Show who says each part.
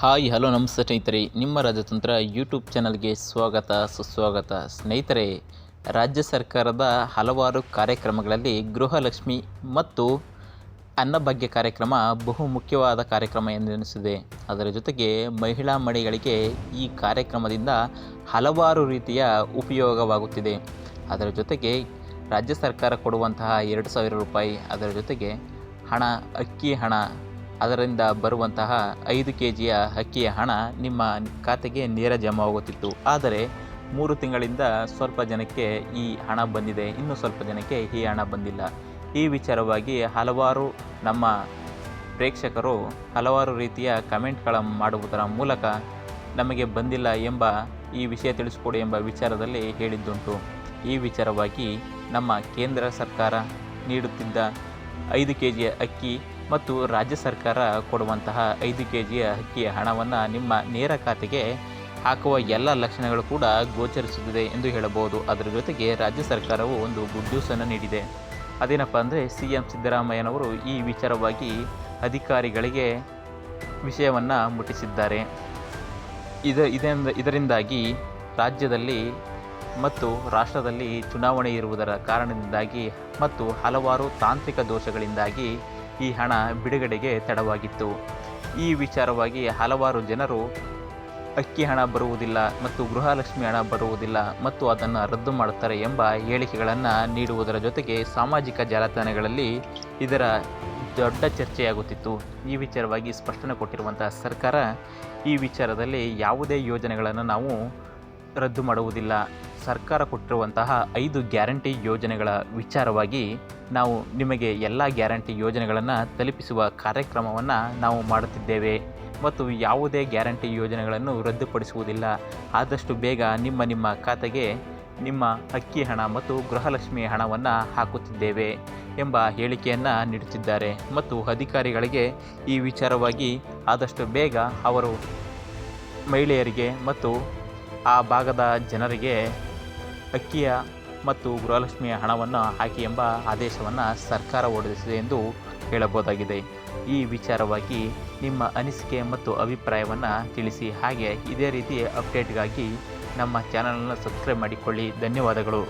Speaker 1: Hi, hello, ನಮಸ್ತೆ ಸ್ನೇಹಿತರೆ. ನಿಮ್ಮ ರಾಜತಂತ್ರ ಯೂಟ್ಯೂಬ್ ಚಾನಲ್ಗೆ ಸ್ವಾಗತ, ಸುಸ್ವಾಗತ. ಸ್ನೇಹಿತರೆ, ರಾಜ್ಯ ಸರ್ಕಾರದ ಹಲವಾರು ಕಾರ್ಯಕ್ರಮಗಳಲ್ಲಿ ಗೃಹಲಕ್ಷ್ಮಿ ಮತ್ತು ಅನ್ನಭಾಗ್ಯ ಕಾರ್ಯಕ್ರಮ ಬಹು ಮುಖ್ಯವಾದ ಕಾರ್ಯಕ್ರಮ ಎಂದೆನಿಸಿದೆ ಅದರ ಜೊತೆಗೆ ಮಹಿಳಾ ಮಡಿಗಳಿಗೆ ಈ ಕಾರ್ಯಕ್ರಮದಿಂದ ಹಲವಾರು ರೀತಿಯ ಉಪಯೋಗವಾಗುತ್ತಿದೆ. ಅದರ ಜೊತೆಗೆ ರಾಜ್ಯ ಸರ್ಕಾರ ಕೊಡುವಂತಹ ಎರಡು ಸಾವಿರ ರೂಪಾಯಿ, ಅದರ ಜೊತೆಗೆ ಹಣ, ಅಕ್ಕಿ ಹಣ ಅದರಿಂದ ಬರುವಂತಹ ಐದು ಕೆ ಜಿಯ ಅಕ್ಕಿಯ ಹಣ ನಿಮ್ಮ ಖಾತೆಗೆ ನೇರ ಜಮಾವಾಗುತ್ತಿತ್ತು ಆದರೆ ಮೂರು ತಿಂಗಳಿಂದ ಸ್ವಲ್ಪ ಜನಕ್ಕೆ ಈ ಹಣ ಬಂದಿದೆ. ಇನ್ನು ಸ್ವಲ್ಪ ಜನಕ್ಕೆ ಈ ಹಣ ಬಂದಿಲ್ಲ. ಈ ವಿಚಾರವಾಗಿ ಹಲವಾರು ನಮ್ಮ ಪ್ರೇಕ್ಷಕರು ಹಲವಾರು ರೀತಿಯ ಕಮೆಂಟ್ಗಳ ಮಾಡುವುದರ ಮೂಲಕ ನಮಗೆ ಬಂದಿಲ್ಲ ಎಂಬ ಈ ವಿಷಯ ತಿಳಿಸಿಕೊಡಿ ಎಂಬ ವಿಚಾರದಲ್ಲಿ ಹೇಳಿದ್ದುಂಟು. ಈ ವಿಚಾರವಾಗಿ ನಮ್ಮ ಕೇಂದ್ರ ಸರ್ಕಾರ ನೀಡುತ್ತಿದ್ದ ಐದು ಕೆ ಜಿಯ ಅಕ್ಕಿ ಮತ್ತು ರಾಜ್ಯ ಸರ್ಕಾರ ಕೊಡುವಂತಹ ಐದು ಕೆ ಜಿಯ ಅಕ್ಕಿಯ ಹಣವನ್ನು ನಿಮ್ಮ ನೇರ ಖಾತೆಗೆ ಹಾಕುವ ಎಲ್ಲ ಲಕ್ಷಣಗಳು ಕೂಡ ಗೋಚರಿಸುತ್ತಿದೆ ಎಂದು ಹೇಳಬಹುದು. ಅದರ ಜೊತೆಗೆ ರಾಜ್ಯ ಸರ್ಕಾರವು ಒಂದು ಗುಡ್ ನ್ಯೂಸನ್ನು ನೀಡಿದೆ. ಅದೇನಪ್ಪ ಅಂದರೆ ಸಿ ಎಂ ಸಿದ್ದರಾಮಯ್ಯನವರು ಈ ವಿಚಾರವಾಗಿ ಅಧಿಕಾರಿಗಳಿಗೆ ವಿಷಯವನ್ನು ಮುಟ್ಟಿಸಿದ್ದಾರೆ. ಇದ ಇದರಿಂದ ಇದರಿಂದಾಗಿ ರಾಜ್ಯದಲ್ಲಿ ಮತ್ತು ರಾಷ್ಟ್ರದಲ್ಲಿ ಚುನಾವಣೆ ಇರುವುದರ ಕಾರಣದಿಂದಾಗಿ ಮತ್ತು ಹಲವಾರು ತಾಂತ್ರಿಕ ದೋಷಗಳಿಂದಾಗಿ ಈ ಹಣ ಬಿಡುಗಡೆಗೆ ತಡವಾಗಿತ್ತು. ಈ ವಿಚಾರವಾಗಿ ಹಲವಾರು ಜನರು ಅಕ್ಕಿ ಹಣ ಬರುವುದಿಲ್ಲ ಮತ್ತು ಗೃಹಲಕ್ಷ್ಮಿ ಹಣ ಬರುವುದಿಲ್ಲ ಮತ್ತು ಅದನ್ನು ರದ್ದು ಮಾಡುತ್ತಾರೆ ಎಂಬ ಹೇಳಿಕೆಗಳನ್ನು ನೀಡುವುದರ ಜೊತೆಗೆ ಸಾಮಾಜಿಕ ಜಾಲತಾಣಗಳಲ್ಲಿ ಇದರ ದೊಡ್ಡ ಚರ್ಚೆಯಾಗುತ್ತಿತ್ತು. ಈ ವಿಚಾರವಾಗಿ ಸ್ಪಷ್ಟನೆ ಕೊಟ್ಟಿರುವಂತಹ ಸರ್ಕಾರ ಈ ವಿಚಾರದಲ್ಲಿ ಯಾವುದೇ ಯೋಜನೆಗಳನ್ನು ನಾವು ರದ್ದು ಮಾಡುವುದಿಲ್ಲ. ಸರ್ಕಾರ ಕೊಟ್ಟಿರುವಂತಹ ಐದು ಗ್ಯಾರಂಟಿ ಯೋಜನೆಗಳ ವಿಚಾರವಾಗಿ ನಾವು ನಿಮಗೆ ಎಲ್ಲ ಗ್ಯಾರಂಟಿ ಯೋಜನೆಗಳನ್ನು ತಲುಪಿಸುವ ಕಾರ್ಯಕ್ರಮವನ್ನು ನಾವು ಮಾಡುತ್ತಿದ್ದೇವೆ. ಮತ್ತು ಯಾವುದೇ ಗ್ಯಾರಂಟಿ ಯೋಜನೆಗಳನ್ನು ರದ್ದುಪಡಿಸುವುದಿಲ್ಲ. ಆದಷ್ಟು ಬೇಗ ನಿಮ್ಮ ನಿಮ್ಮ ಖಾತೆಗೆ ನಿಮ್ಮ ಅಕ್ಕಿ ಹಣ ಮತ್ತು ಗೃಹಲಕ್ಷ್ಮಿ ಹಣವನ್ನು ಹಾಕುತ್ತಿದ್ದೇವೆ ಎಂಬ ಹೇಳಿಕೆಯನ್ನು ನೀಡುತ್ತಿದ್ದಾರೆ. ಮತ್ತು ಅಧಿಕಾರಿಗಳಿಗೆ ಈ ವಿಚಾರವಾಗಿ ಆದಷ್ಟು ಬೇಗ ಅವರು ಮಹಿಳೆಯರಿಗೆ ಮತ್ತು ಆ ಭಾಗದ ಜನರಿಗೆ ಅಕ್ಕಿಯ ಮತ್ತು ಗೃಹಲಕ್ಷ್ಮಿಯ ಹಣವನ್ನು ಹಾಕಿ ಎಂಬ ಆದೇಶವನ್ನು ಸರ್ಕಾರ ಹೊರಡಿಸಿದೆ ಎಂದು ಹೇಳಬಹುದಾಗಿದೆ. ಈ ವಿಚಾರವಾಗಿ ನಿಮ್ಮ ಅನಿಸಿಕೆ ಮತ್ತು ಅಭಿಪ್ರಾಯವನ್ನು ತಿಳಿಸಿ ಹಾಗೆ ಇದೇ ರೀತಿ ಅಪ್ಡೇಟ್ಗಾಗಿ ನಮ್ಮ ಚಾನಲನ್ನು ಸಬ್ಸ್ಕ್ರೈಬ್ ಮಾಡಿಕೊಳ್ಳಿ. ಧನ್ಯವಾದಗಳು.